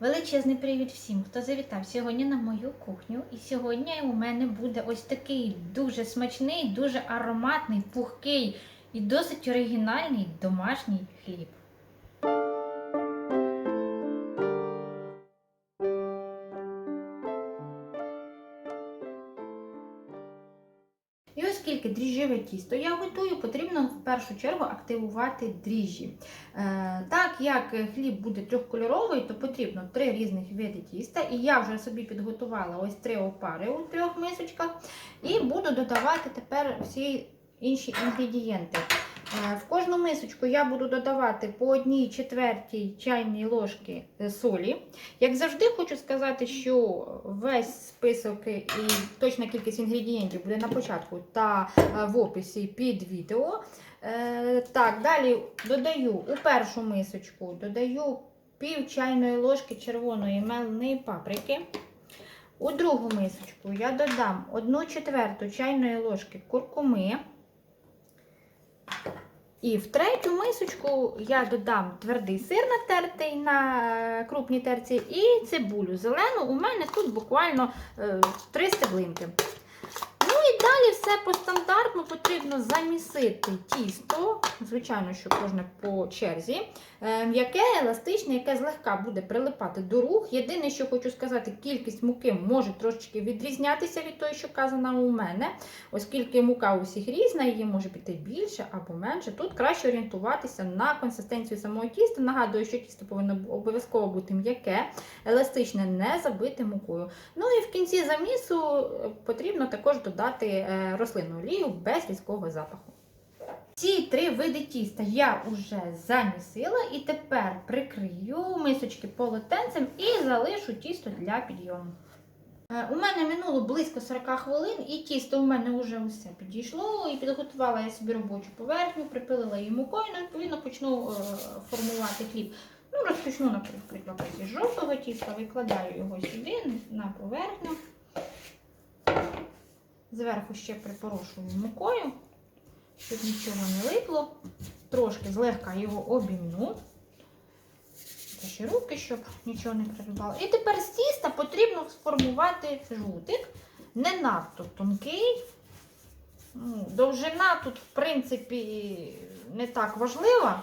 Величезний привіт всім, хто завітав сьогодні на мою кухню. І сьогодні у мене буде ось такий дуже смачний, дуже ароматний, пухкий і досить оригінальний домашній хліб. Оскільки дріжджеве тісто я готую, потрібно в першу чергу активувати дріжджі. Е, так як хліб буде трьохкольоровий, то потрібно три різних види тіста. І я вже собі підготувала ось три опари у трьох мисочках. І буду додавати тепер всі інші інгредієнти. Е, В кожну мисочку я буду додавати по одній четвертій чайній ложки е, солі. Як завжди, хочу сказати, що весь список і точна кількість інгредієнтів буде на початку та е, в описі під відео. Так, далі додаю у першу мисочку додаю пів чайної ложки червоної меленої паприки. У другу мисочку я додам 1 четверту чайної ложки куркуми. І в третю мисочку я додам твердий сир натертий на е, крупній терці і цибулю зелену. У мене тут буквально е, 3 стеблинки. І по стандартну потрібно замісити тісто, звичайно, що кожне по черзі. е, М'яке, еластичне, яке злегка буде прилипати до рук. Єдине, що хочу сказати, кількість муки може трошечки відрізнятися від тої, що казана у мене, оскільки мука у всіх різна, її може піти більше або менше. Тут краще орієнтуватися на консистенцію самого тіста. Нагадую, що тісто повинно обов'язково бути м'яке, еластичне, не забите мукою. Ну і в кінці замісу е, потрібно також додати е, рослинну олію без різкого запаху. Ці три види тіста я вже замісила і тепер прикрию мисочки полотенцем і залишу тісто для підйому. Е, У мене минуло близько 40 хвилин, і тісто у мене вже усе підійшло. І підготувала я собі робочу поверхню, припилила її мукою, ну, відповідно почну е, формувати хліб. Ну, розпочну, наприклад, із жовтого тіста, викладаю його сюди на поверхню. Зверху ще припорошую мукою, щоб нічого не липло. Трошки злегка його обімну. Ще руки, щоб нічого не прибивало. І тепер з тіста потрібно сформувати жгутик. Не надто тонкий. Ну, Довжина тут, в принципі, не так важлива.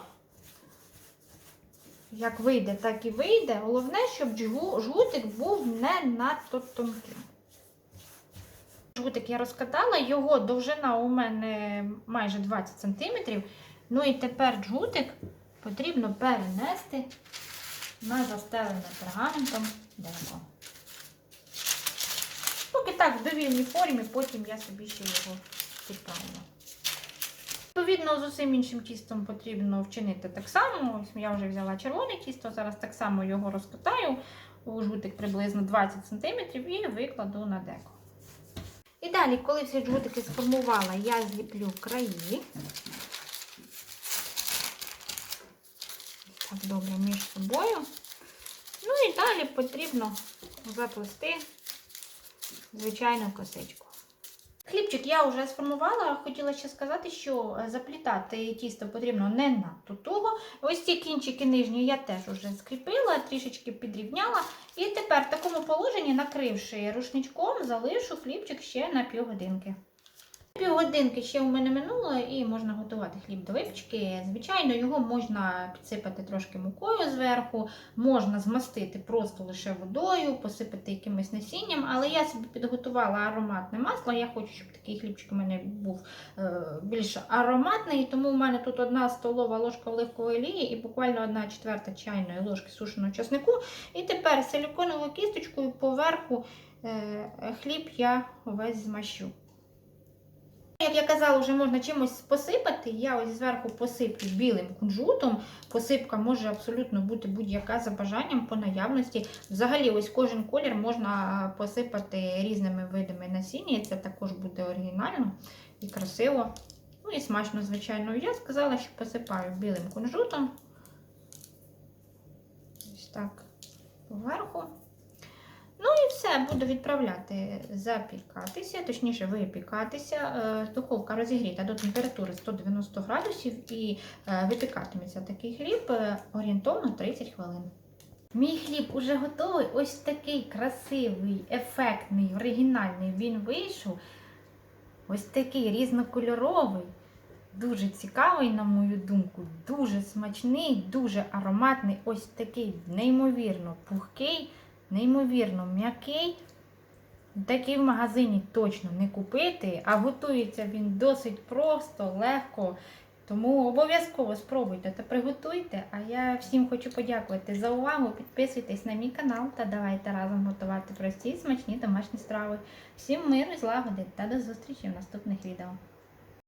Як вийде, так і вийде. Головне, щоб жгутик був не надто тонким. Жгутик я розкатала, його довжина у мене майже 20 см. Ну і тепер джгутик потрібно перенести на застелене пергаментом дерево. Поки так в довільній формі, потім я собі ще його підправлю. Відповідно, з усім іншим тістом потрібно вчинити так само. Ось я вже взяла червоне тісто, зараз так само його розкатаю у жгутик приблизно 20 см і викладу на деко. І далі, коли всі джгутики сформувала, я зліплю краї. Так добре між собою. Ну і далі потрібно заплести звичайну косичку. Хлібчик я вже сформувала. Хотіла ще сказати, що е, заплітати тісто потрібно не надто туго. Ось ці кінчики нижні я теж вже скріпила, трішечки підрівняла. І тепер в такому положенні, накривши рушничком, залишу хлібчик ще на півгодинки. Півгодинки ще у мене минуло і можна готувати хліб до випічки. Звичайно, його можна підсипати трошки мукою зверху, можна змастити просто лише водою, посипати якимось насінням, але я собі підготувала ароматне масло. Я хочу, щоб такий хлібчик у мене був е, більш ароматний, тому у мене тут одна столова ложка оливкової олії і буквально одна четверта чайної ложки сушеного часнику. І тепер силіконовою кісточкою поверху е, хліб я увесь змащу. Як я казала, вже можна чимось посипати. Я ось зверху посиплю білим кунжутом. Посипка може абсолютно бути будь-яка за бажанням по наявності. Взагалі, ось кожен колір можна посипати різними видами насіння. Це також буде оригінально і красиво. Ну і смачно, звичайно. Я сказала, що посипаю білим кунжутом. Ось так поверху. Все, буду відправляти запікатися, точніше випікатися. Е, Духовка розігріта до температури 190 градусів і е, випікатиметься такий хліб е, орієнтовно 30 хвилин. Мій хліб уже готовий. Ось такий красивий, ефектний, оригінальний він вийшов. Ось такий різнокольоровий. Дуже цікавий, на мою думку, дуже смачний, дуже ароматний. Ось такий неймовірно пухкий, неймовірно м'який. Такий в магазині точно не купити, а готується він досить просто, легко. Тому обов'язково спробуйте та приготуйте. А я всім хочу подякувати за увагу. Підписуйтесь на мій канал та давайте разом готувати прості смачні домашні страви. Всім миру, злагоди та до зустрічі в наступних відео.